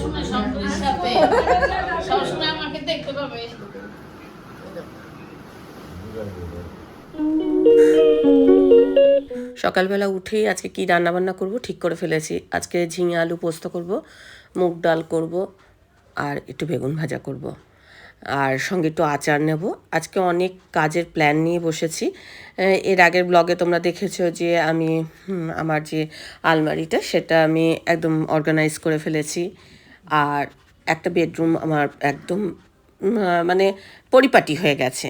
সবসময় সাথে। সবসময় আমাকে দেখতে পাবে। সকালবেলা উঠেই আজকে কি রান্না বান্না করব ঠিক করে ফেলেছি। আজকে ঝিঙে আলু পোস্ত করব, মুগ ডাল করব, আর একটু বেগুন ভাজা করব। আর সঙ্গে একটু আচার নেব। আজকে অনেক কাজের প্ল্যান নিয়ে বসেছি। এর আগের ব্লগে তোমরা দেখেছ যে আমি আমার যে আলমারিটা সেটা আমি একদম অর্গানাইজ করে ফেলেছি। আর একটা বেডরুম আমার একদম মানে পরিপাটি হয়ে গেছে।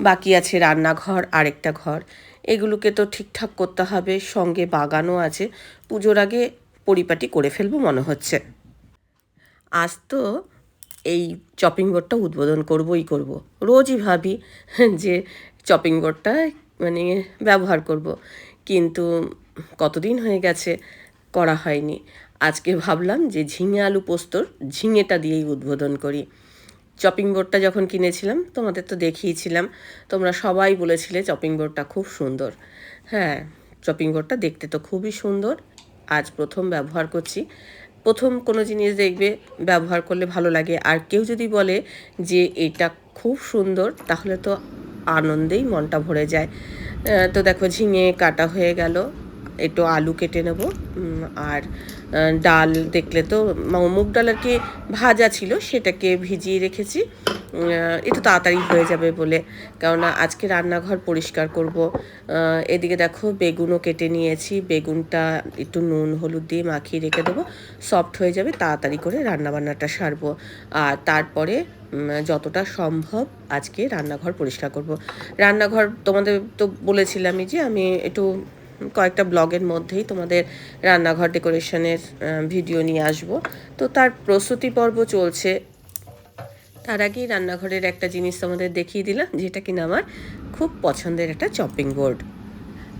বাকি আছে রান্নাঘর, আরেকটা ঘর। এগুলোকে তো ঠিকঠাক করতে হবে, সঙ্গে বাগানও আছে। পুজোর আগে পরিপাটি করে ফেলব মনে হচ্ছে। আজ তো এই চপিং বোর্ডটা উদ্বোধন করবই করব। রোজই ভাবি যে চপিং বোর্ডটা মানে ব্যবহার করব। কিন্তু কতদিন হয়ে গেছে, করা হয়নি। আজকে ভাবলাম যে ঝিঙে আলু পোস্তর ঝিঙেটা দিয়েই উদ্বোধন করি। চপিং বোর্ডটা যখন কিনেছিলাম, তোমাদের তো দেখিয়েছিলাম, তোমরা সবাই বলেছিলে চপিং বোর্ডটা খুব সুন্দর। হ্যাঁ চপিং বোর্ডটা দেখতে তো খুবই সুন্দর। আজ প্রথম ব্যবহার করছি। প্রথম কোনো জিনিস দেখবে, ব্যবহার করলে ভালো লাগে। আর কেউ যদি বলে যে এটা খুব সুন্দর, তাহলে তো আনন্দেই মনটা ভরে যায়। তো দেখো ঝিঙে কাটা হয়ে গেল। একটু আলু কেটে নেব। আর ডাল দেখলে তো মুগ ডাল আর কি ভাজা ছিল, সেটাকে ভিজিয়ে রেখেছি। একটু তাড়াতাড়ি হয়ে যাবে বলে। কেননা আজকে রান্নাঘর পরিষ্কার করব। এদিকে দেখো বেগুনও কেটে নিয়েছি। বেগুনটা একটু নুন, হলুদ দিয়ে মাখিয়ে রেখে দেবো। সফট হয়ে যাবে, তাড়াতাড়ি করে রান্নাবান্নাটা সারবো। আর তারপরে যতটা সম্ভব আজকে রান্নাঘর পরিষ্কার করব। রান্নাঘর তোমাদের তো বলেছিলামই যে আমি একটু কয়েকটা ব্লগের মধ্যেই তোমাদের রান্নাঘর ডেকোরেশনের ভিডিও নিয়ে আসব। তো তার প্রস্তুতি পর্ব চলছে। তার আগেই রান্নাঘরের একটা জিনিস তোমাদের দেখিয়ে দিলাম, যেটা কিনা আমার খুব পছন্দের একটা চপিং বোর্ড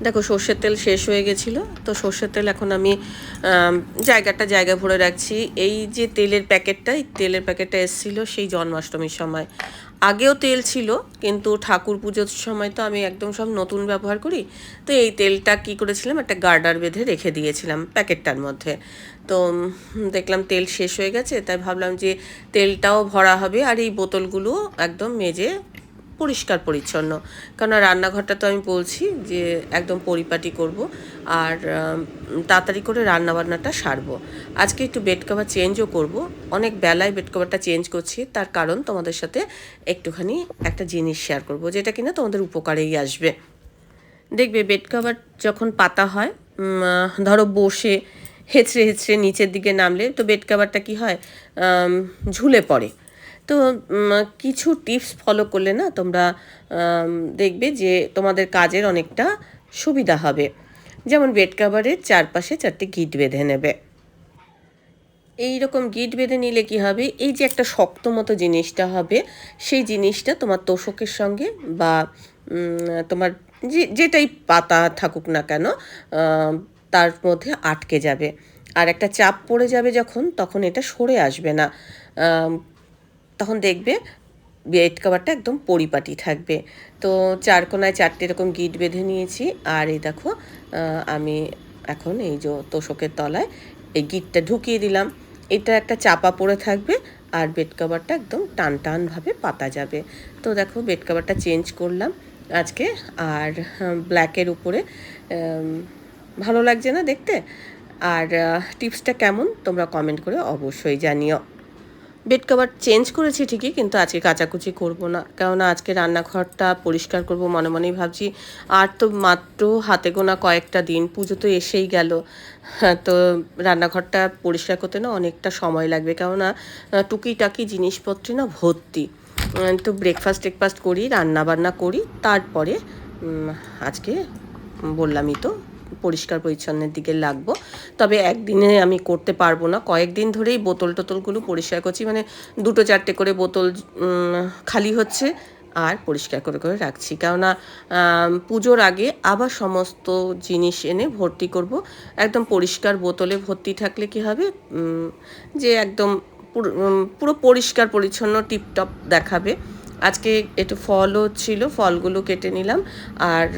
দেখো, সর্ষের তেল শেষ হয়ে গেছিল, তো সর্ষের তেল এখন আমি, জায়গাটা জায়গা ভরে রাখছি। এই যে তেলের প্যাকেটটা, এই তেলের প্যাকেটটা এসেছিল সেই জন্মাষ্টমীর সময়। আগেও তেল ছিল, কিন্তু ঠাকুর পুজোর সময় তো আমি একদম সব নতুন ব্যবহার করি, তো এই তেলটা কি করেছিলাম, একটা গার্ডার বেঁধে রেখে দিয়েছিলাম প্যাকেটটার মধ্যে। তো দেখলাম তেল শেষ হয়ে গেছে, তাই ভাবলাম যে তেলটাও ভরা হবে, আর এই বোতলগুলো একদম মেজে পরিষ্কার পরিচ্ছন্ন। কারণ রান্নাঘরটা তো আমি বলছি যে একদম পরিপাটি করব আর তাড়াতাড়ি করে রান্নাবান্নাটা সারবো। আজকে একটু বেড কভার চেঞ্জও করব। অনেক বেলায় বেড কভারটা চেঞ্জ করছি। তার কারণ তোমাদের সাথে একটুখানি একটা জিনিস শেয়ার করব, যেটা কিনা তোমাদের উপকারেই আসবে। দেখবে বেড কভার যখন পাতা হয় ধরো বসে হেঁচড়ে হেঁচড়ে নিচের দিকে নামলে তো বেড কভারটা কি হয় ঝুলে পড়ে। তো কিছু টিপস ফলো করলে না তোমরা দেখবে যে তোমাদের কাজের অনেকটা সুবিধা হবে। যেমন বেড কভারের চারপাশে চারটে গিট বেঁধে নেবে। এই রকম গিট বেঁধে নিলে কি হবে? এই যে একটা শক্ত মতো জিনিসটা হবে, সেই জিনিসটা তোমার তোষকের সঙ্গে বা তোমার যে, যেটাই পাতা থাকুক না কেন তার মধ্যে আটকে যাবে। আর একটা চাপ পড়ে যাবে যখন, তখন এটা সরে আসবে না। তখন দেখবে বেড কভারটা একদম পরিপাটি থাকবে। তো চার কোনায় চারটে এরকম গিট বেঁধে নিয়েছি। আর এই দেখো আমি এখন এই যে তোষকের তলায় এই গিটটা ঢুকিয়ে দিলাম। এটা একটা চাপা পড়ে থাকবে আর বেড কভারটা একদম টান টানভাবে পাতা যাবে। তো দেখো বেড কভারটা চেঞ্জ করলাম আজকে। আর ব্ল্যাকের উপরে ভালো লাগছে না দেখতে? আর টিপসটা কেমন? তোমরা কমেন্ট করে অবশ্যই জানিও। বেড কভার চেঞ্জ করেছি ঠিকই কিন্তু আজকে কাচাকুচি করব না। কেননা আজকে রান্নাঘরটা পরিষ্কার করব মনে মনেই ভাবছি। আর তো মাত্র হাতে গোনা কয়েকটা দিন পুজো তো এসেই গেল। হ্যাঁ, তো রান্নাঘরটা পরিষ্কার করতে না অনেকটা সময় লাগবে। কেননা টুকিটাকি জিনিসপত্রে না ভর্তি। তো ব্রেকফাস্ট টেকফাস্ট করি রান্না বান্না করি তারপরে আজকে বললামই তো পরিষ্কার পরিচ্ছন্নের দিকে লাগবো। তবে একদিনে আমি করতে পারব না। কয়েকদিন ধরেই বোতল টোতলগুলো পরিষ্কার করছি। মানে দুটো চারটে করে বোতল খালি হচ্ছে আর পরিষ্কার করে করে রাখছি। কেননা পুজোর আগে আবার সমস্ত জিনিস এনে ভর্তি করব। একদম পরিষ্কার বোতলে ভর্তি থাকলে কি হবে? যে একদম পুরো পরিষ্কার পরিচ্ছন্ন টিপটপ দেখাবে। আজকে একটু ফলও ছিল, ফলগুলো কেটে নিলাম। আর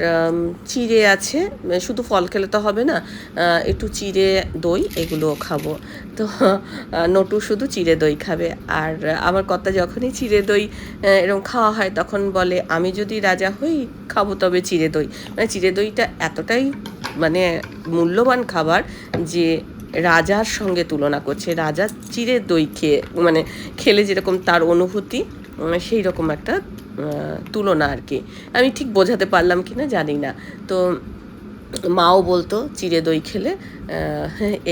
চিড়ে আছে, শুধু ফল খেলে তো হবে না একটু চিড়ে দই এগুলোও খাব। তো নটু শুধু চিড়ে দই খাবে। আর আমার কর্তা যখনই চিড়ে দই এরকম খাওয়া হয় তখন বলে, আমি যদি রাজা হই, খাব তবে চিড়ে দই। মানে চিড়ে দইটা এতটাই মানে মূল্যবান খাবার যে রাজার সঙ্গে তুলনা করছে। রাজা চিড়ে দই খেয়ে মানে খেলে যেরকম তার অনুভূতি সেই রকম একটা তুলনা আর কি। আমি ঠিক বোঝাতে পারলাম কি না জানি না। তো মাও বলতো, চিড়ে দই খেলে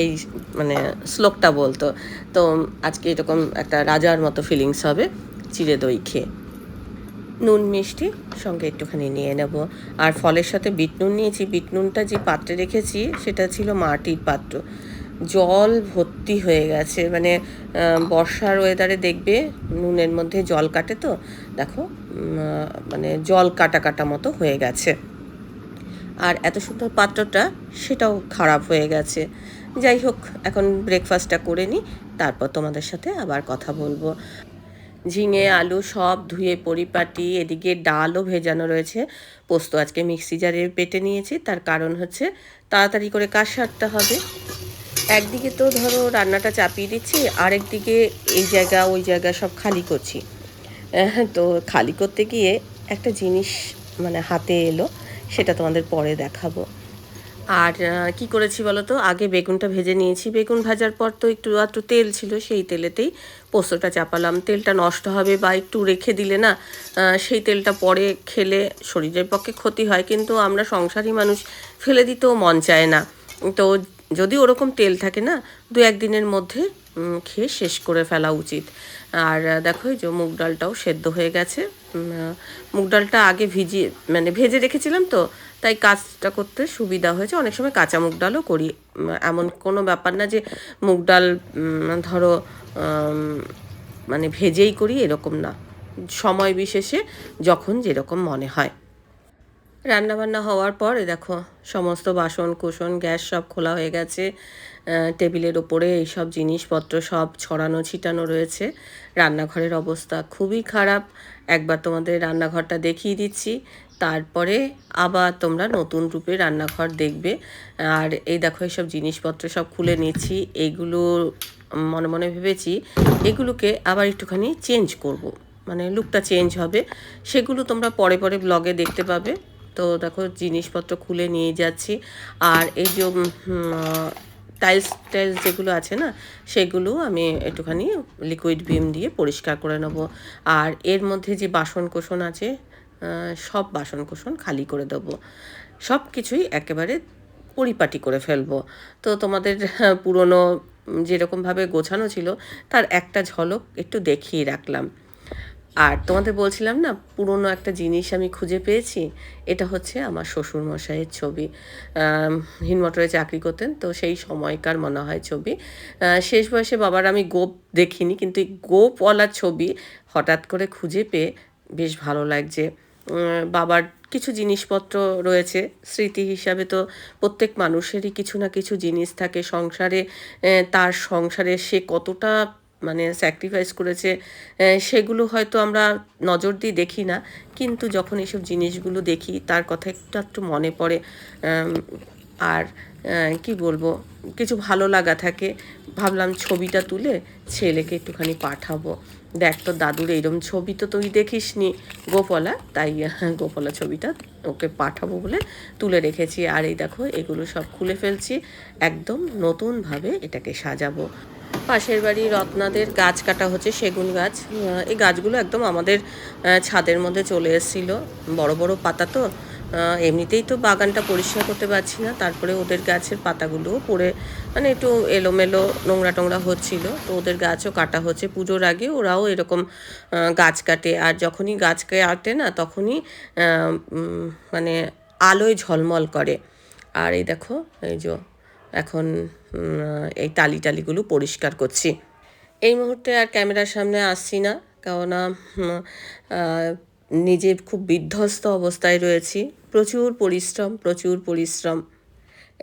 এই মানে শ্লোকটা বলতো। তো আজকে এরকম একটা রাজার মতো ফিলিংস হবে, চিড়ে দই খেয়ে নুন মিষ্টি সঙ্গে একটুখানি নিয়ে নেব। আর ফলের সাথে বিট নুন নিয়েছি। বিট নুনটা যে পাত্রে রেখেছি, সেটা ছিল মাটির পাত্র। জল ভর্তি হয়ে গেছে। মানে বর্ষার ওয়েদারে দেখবে, নুনের মধ্যে জল কাটে তো। দেখো মানে জল কাটা কাটা মতো হয়ে গেছে। আর এত সুন্দর পাত্রটা, সেটাও খারাপ হয়ে গেছে। যাই হোক, এখন ব্রেকফাস্টটা করে নিই তারপর তোমাদের সাথে আবার কথা বলব। ঝিঙে, আলু সব ধুয়ে পরিপাটি, এদিকে ডালও ভেজানো রয়েছে। পোস্ত আজকে মিক্সি জারে পেটে নিয়েছি, তার কারণ হচ্ছে তাড়াতাড়ি করে কাজ সারতে হবে? একদিকে তো ধরো রান্নাটা চাপিয়ে দিচ্ছি আরেকদিকে এই জায়গা ওই জায়গা সব খালি করছি। আহ, তো খালি করতে গিয়ে একটা জিনিস মানে হাতে এলো সেটা তোমাদের পরে দেখাবো। আর কি করেছি বলো তো? আগে বেগুনটা ভেজে নিয়েছি। বেগুন ভাজার পর তো একটু একটু তেল ছিল সেই তেলেতেই পোস্তটা চাপালাম। তেলটা নষ্ট হবে বা একটু রেখে দিলে না সেই তেলটা পরে খেলে শরীরের পক্ষে ক্ষতি হয়। কিন্তু আমরা সংসারী মানুষ ফেলে দিতেও মন চায় না। তো যদি ওরকম তেল থাকে না, দু একদিনের মধ্যে খেয়ে শেষ করে ফেলা উচিত। আর দেখো যে মুগ ডালটাও সেদ্ধ হয়ে গেছে। মুগ ডালটা আগে ভিজিয়ে মানে ভেজে রেখেছিলাম তো, তাই কাজটা করতে সুবিধা হয়েছে। অনেক সময় কাঁচা মুগ ডালও করি। এমন কোনো ব্যাপার না যে মুগ ডাল ধরো মানে ভেজেই করি, এরকম না। সময় বিশেষে যখন যেরকম মনে হয়। রান্নাবান্না হওয়ার পর দেখো, সমস্ত বাসন, কুসন, গ্যাস সব খোলা হয়ে গেছে। টেবিলের ওপরে এইসব জিনিসপত্র সব ছড়ানো, ছিটানো রয়েছে। রান্নাঘরের অবস্থা খুবই খারাপ। একবার তোমাদের রান্নাঘরটা দেখিয়ে দিচ্ছি। তারপরে আবার তোমরা নতুন রূপে রান্নাঘর দেখবে। আর এই দেখো, এইসব জিনিসপত্র সব খুলে নিচ্ছি। এইগুলো মনে মনে ভেবেছি এগুলোকে আবার একটুখানি চেঞ্জ করব। মানে লুকটা চেঞ্জ হবে। সেগুলো তোমরা পরে পরে ব্লগে দেখতে পাবে। তো দেখো জিনিসপত্র খুলে নিয়ে যাচ্ছি। আর এই যে টাইলস টাইলস যেগুলো আছে না সেগুলো আমি একটুখানি লিকুইড ভিম দিয়ে পরিষ্কার করে নেব। আর এর মধ্যে যে বাসন কোসন আছে সব বাসন কোসন খালি করে দেবো। সব কিছুই একেবারে পরিপাটি করে ফেলব। তো তোমাদের আহ, পুরনো যেরকমভাবে গোছানো ছিল তার একটা ঝলক একটু দেখিয়ে রাখলাম। আর তোমাদের বলছিলাম না, পুরনো একটা জিনিস আমি খুঁজে পেয়েছি, এটা হচ্ছে আমার শ্বশুর মশাইয়ের ছবি হিনমটরে চাকরি করতেন, তো সেই সময়কার মনে হয় ছবি। শেষ বয়সে বাবার আমি গোপ দেখিনি, কিন্তু এই গোপওয়ালা ছবি হঠাৎ করে খুঁজে পেয়ে বেশ ভালো লাগছে। বাবার কিছু জিনিসপত্র রয়েছে, স্মৃতি হিসাবে তো প্রত্যেক মানুষেরই কিছু না কিছু জিনিস থাকে সংসারে তার সংসারে সে কতটা মানে স্যাক্রিফাইস করেছে সেগুলো হয়তো আমরা নজর দিয়ে দেখি না, কিন্তু যখন এইসব জিনিসগুলো দেখি, তার কথা একটু একটু মনে পড়ে আর কি বলব, কিছু ভালো লাগা থাকে। ভাবলাম ছবিটা তুলে ছেলেকে একটুখানি পাঠাবো। দেখ তো দাদুর এইরকম ছবি তো তুই দেখিস নি গোপলা। তাই, গোপলা ছবিটা ওকে পাঠাবো বলে তুলে রেখেছি। আর এই দেখো, এগুলো সব খুলে ফেলছি। একদম নতুনভাবে এটাকে সাজাবো। পাশের বাড়ি রত্নাদের গাছ কাটা হচ্ছে, সেগুন গাছ। এই গাছগুলো একদম আমাদের ছাদের মধ্যে চলে এসেছিল। বড় বড় পাতা তো এমনিতেই তো বাগানটা পরিষ্কার করতে পারছি না। তারপরে ওদের গাছের পাতাগুলোও পড়ে মানে একটু এলোমেলো নোংরা টোংরা হচ্ছিল। তো ওদের গাছও কাটা হচ্ছে। পুজোর আগে ওরাও এরকম গাছ কাটে। আর যখনই গাছ কাটে না, তখনই মানে আলোয় ঝলমল করে। আর এই দেখো, এই যে এখন এই টালি টালিগুলো পরিষ্কার করছি। এই মুহূর্তে আর ক্যামেরার সামনে আসছি না, কেননা নিজে খুব বিধ্বস্ত অবস্থায় রয়েছি। প্রচুর পরিশ্রম প্রচুর পরিশ্রম।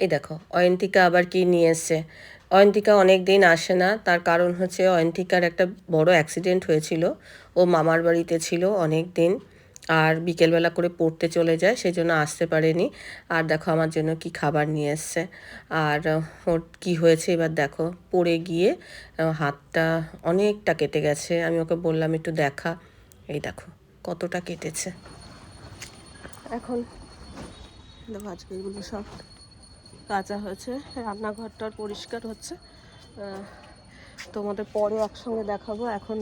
এই দেখো, অয়ন্তিকা আবার কি নিয়ে এসছে? অয়ন্তিকা অনেক দিন আসে না, তার কারণ হচ্ছে অয়ন্তিকার একটা বড় অ্যাক্সিডেন্ট হয়েছিল। ও মামার বাড়িতে ছিল অনেক দিন আর বিকেলবেলা করে পড়তে চলে যায় সেই জন্য আসতে পারেনি। আর দেখো আমার জন্য কি খাবার নিয়ে এসছে। আর ওর কি হয়েছে এবার দেখো, পড়ে গিয়ে হাতটা অনেকটা কেটে গেছে। আমি ওকে বললাম, একটু দেখা। এই দেখো, কতটা কেটেছে। এখন আজকে এগুলো সব কাঁচা হয়েছে। রান্নাঘরটার পরিষ্কার হচ্ছে। তোমাদের পরে একসঙ্গে দেখাবো। এখন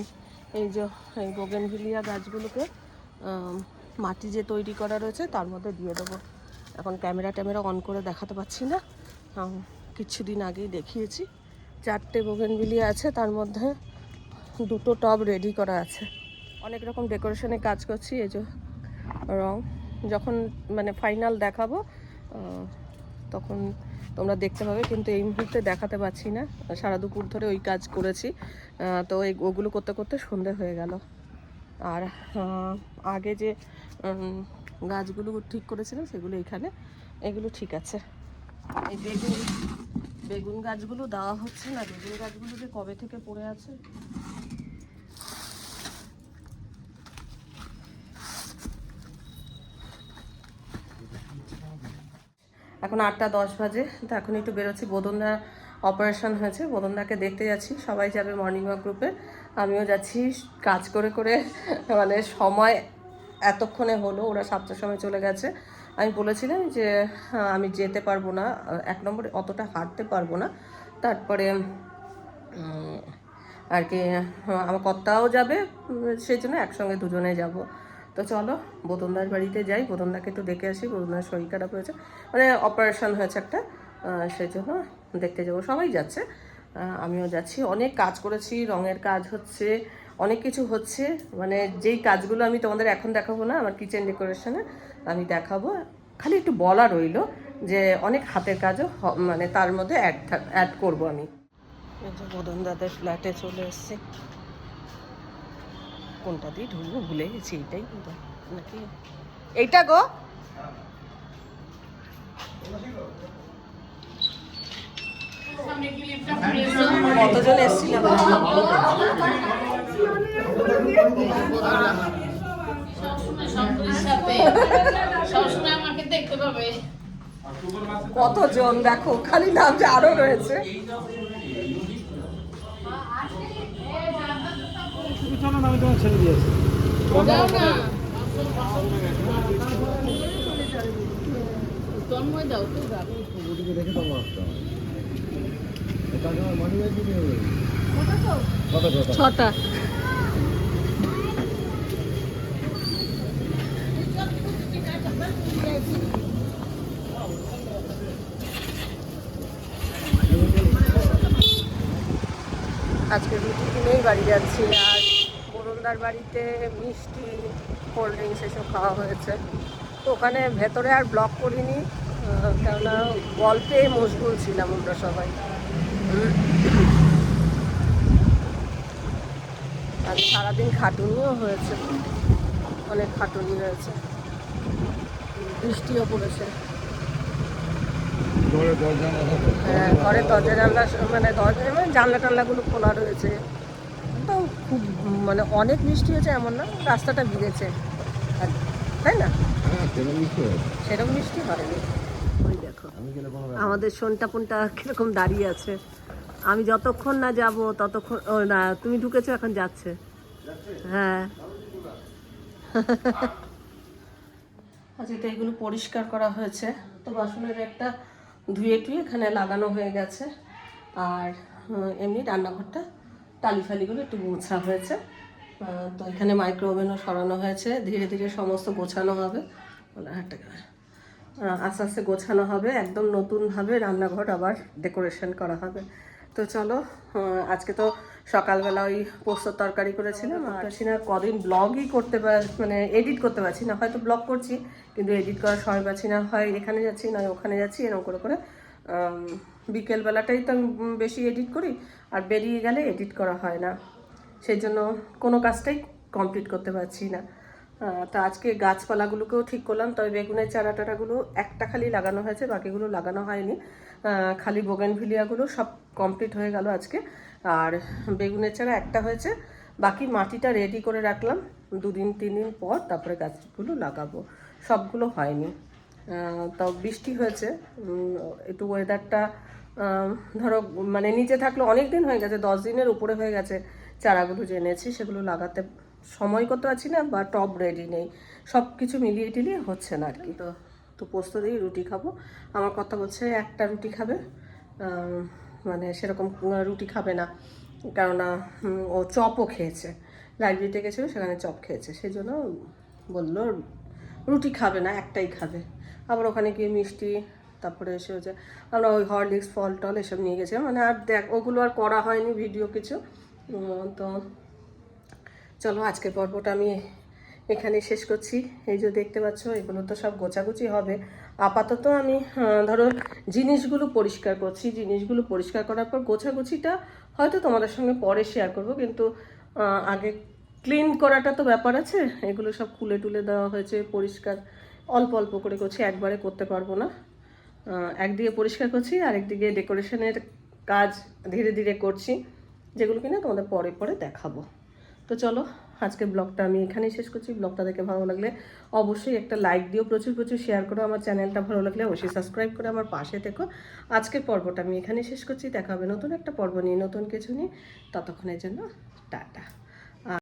এই যে, এই বোগেনভিলিয়া গাছগুলোকে মাটি যে তৈরি করা রয়েছে, তার মধ্যে দিয়ে দেবো। এখন ক্যামেরা ট্যামেরা অন করে দেখাতে পাচ্ছি না। কিছুদিন আগেই দেখিয়েছি। চারটে বোগেনভিলিয়া আছে, তার মধ্যে দুটো টব রেডি করা আছে। অনেক রকম ডেকোরেশনে কাজ করছি, এই যে রং। যখন মানে ফাইনাল দেখাবো তখন তোমরা দেখতে পাবে, কিন্তু এই মুহূর্তে দেখাতে পাচ্ছি না। সারা দুপুর ধরে ওই কাজ করেছি। তো ওগুলো করতে করতে সন্ধে হয়ে গেল। আর আগে যে গাছগুলো ঠিক করেছিলাম সেগুলো এখানে, এগুলো ঠিক আছে। এই বেগুন বেগুন গাছগুলো দেওয়া হচ্ছে না, বেগুন গাছগুলো যে কবে থেকে পড়ে আছে? এখন আটটা দশ বাজে, তো এখন একটু বেরোচ্ছি। বোদনদা অপারেশন হয়েছে। বোদনদাকে দেখতে যাচ্ছি। সবাই যাবে মর্নিং ওয়াক গ্রুপে। আমিও যাচ্ছি কাজ করে করে। মানে সময় এতক্ষণে হলো, ওরা সাতটার সময় চলে গেছে। আমি বলেছিলাম যে, আমি যেতে পারব না। এক নম্বরে অতটা হাঁটতে পারব না। তারপরে আর কি, আমার কর্তাও যাবে। সেই জন্য একসঙ্গে দুজনে যাব। তো চলো বোতনদার বাড়িতে যাই। বোতনদাকে একটু দেখে আসি। বোতনদার শরীর খারাপ হয়েছে। মানে অপারেশন হয়েছে একটা। সেই জন্য দেখতে যাব। সবাই যাচ্ছে। আমিও যাচ্ছি। অনেক কাজ করেছি। রঙের কাজ হচ্ছে, অনেক কিছু হচ্ছে। মানে যেই কাজগুলো আমি তোমাদের এখন দেখাবো না, আমার কিচেন ডেকোরেশনে আমি দেখাবো। খালি একটু বলা রইল যে অনেক হাতের কাজও মানে তার মধ্যে অ্যাড অ্যাড করব আমি। বদন দাদার ফ্ল্যাটে চলে এসেছি। কোনটা দিয়ে ঢুকবো? ভুলে গেছি, এইটাই নাকি? এইটা গো! কতজন এসেছিলাম কতজন? দেখো খালি নাম যে আরও রয়েছে। আমি তোমার ছেড়ে তন্ময় দাও তো দেখে তোমার আসতে হবে তাকে আমার মানি ব্যাগ দিতে হবে কত কত ছটা। আজকে রুটি কিনেই বাড়ি যাচ্ছি আর বরুণদার বাড়িতে মিষ্টি কোল্ড ড্রিঙ্কস এসব খাওয়া হয়েছে। তো ওখানে ভেতরে আর ব্লক করিনি কেননা গল্পে মশগুল ছিলাম আমরা সবাই। আজ সারাদিন খাটুনিও হয়েছে। অনেক খাটুনি হয়েছে বৃষ্টিও পড়েছে। হ্যাঁ ঘরে দরজা জানলা মানে দরজা মানে জানলা টানলাগুলো খোলা রয়েছে। তো খুব মানে অনেক বৃষ্টি হয়েছে এমন না রাস্তাটা ভিজেছে। তাই না? হ্যাঁ সেরকম বৃষ্টি হয়নি। ওই দেখো আমাদের সোনটা পোনটা কীরকম দাঁড়িয়ে আছে। আমি যতক্ষণ না যাব, ততক্ষণ, ও না, তুমি ঢুকেছো, এখন যাচ্ছে। হ্যাঁ। তো এগুলো পরিষ্কার করা হয়েছে। তো বাসনের একটা ধুয়ে টুয়ে এখানে লাগানো হয়ে গেছে। আর এমনি রান্নাঘরটা টালি ফালিগুলো একটু গোছা হয়েছে। তো এখানে মাইক্রো ওভেনও সরানো হয়েছে। ধীরে ধীরে সমস্ত গোছানো হবে। আস্তে আস্তে গোছানো হবে। একদম নতুনভাবে রান্নাঘর আবার ডেকোরেশন করা হবে। তো চলো আজকে তো সকালবেলা ওই পোস্তর তরকারি করেছিলাম। আর পারছি না কদিন ব্লগই করতে পার মানে এডিট করতে পারছি না। হয়তো ব্লগ করছি, কিন্তু এডিট করার সময় পাচ্ছি না। হয় এখানে যাচ্ছি, নয় ওখানে যাচ্ছি, এরকম করে করে। বিকেলবেলাটাই তো আমি বেশি এডিট করি, আর বেরিয়ে গেলে এডিট করা হয় না। সেই জন্য কোনো কাজটাই কমপ্লিট করতে পারছি না। তো আজকে গাছপালাগুলোকেও ঠিক করলাম, তবে বেগুনের চারা টারাগুলো একটা খালি লাগানো হয়েছে, বাকিগুলো লাগানো হয়নি। খালি বোগেনভিলিয়াগুলো সব কমপ্লিট হয়ে গেল আজকে। আর বেগুনের চারা একটা হয়েছে, বাকি মাটিটা রেডি করে রাখলাম। দুদিন তিন দিন পর তারপরে গাছগুলো লাগাবো। সবগুলো হয়নি। তাও বৃষ্টি হয়েছে। একটু ওয়েদারটা ধরো মানে নিচে থাকলে অনেক দিন হয়ে গেছে, দশ দিনের উপরে হয়ে গেছে চারাগুলো জেনেছি সেগুলো লাগাতে সময় কত আছি না বা টব রেডি নেই। সব কিছু মিলিয়ে টিলিয়ে হচ্ছে না আর কি। তো তো পোস্ত দিয়ে রুটি খাব। আমার কথা বলছে একটা রুটি খাবে মানে সেরকম রুটি খাবে না। কেননা ও চপও খেয়েছে। লাইব্রেরিতে গেছিল, সেখানে চপ খেয়েছে। সেই জন্য বলল, রুটি খাবে না, একটাই খাবে। আবার ওখানে গিয়ে মিষ্টি, তারপরে এসে হচ্ছে, আমরা ওই হরলিক্স, ফল টল এসব নিয়ে গেছিলাম। মানে আর দেখ, ওগুলো আর করা হয়নি, ভিডিও কিছু। তো চলো, আজকের পর্বটা আমি এখানে শেষ করছি। এই যে দেখতে পাচ্ছ, এগুলো তো সব গোছাগুছি হবে। আপাতত আমি ধরো জিনিসগুলো পরিষ্কার করছি। জিনিসগুলো পরিষ্কার করার পর গোছাগুছিটা হয়তো তোমাদের সঙ্গে পরে শেয়ার করব, কিন্তু আগে ক্লিন করাটা তো ব্যাপার আছে। এগুলো সব খুলে টুলে দেওয়া হয়েছে, পরিষ্কার, অল্প অল্প করে করছি, একবারে করতে পারব না। একদিকে পরিষ্কার করছি আর একদিকে ডেকোরেশনের কাজ ধীরে ধীরে করছি, যেগুলো কিনা তোমাদের পরে পরে দেখাবো। তো চলো আজকে ব্লগটা আমি এখানেই শেষ করছি। ব্লগটা দেখে ভালো লাগলে অবশ্যই একটা লাইক দিও, প্রচুর প্রচুর শেয়ার করো। আমার চ্যানেলটা ভালো লাগলে অবশ্যই সাবস্ক্রাইব করে আমার পাশে থেকো। আজকের পর্বটা আমি এখানেই শেষ করছি। দেখা হবে নতুন একটা পর্ব নিয়ে, নতুন কিছু নিয়ে। ততক্ষণের জন্য, টাটা।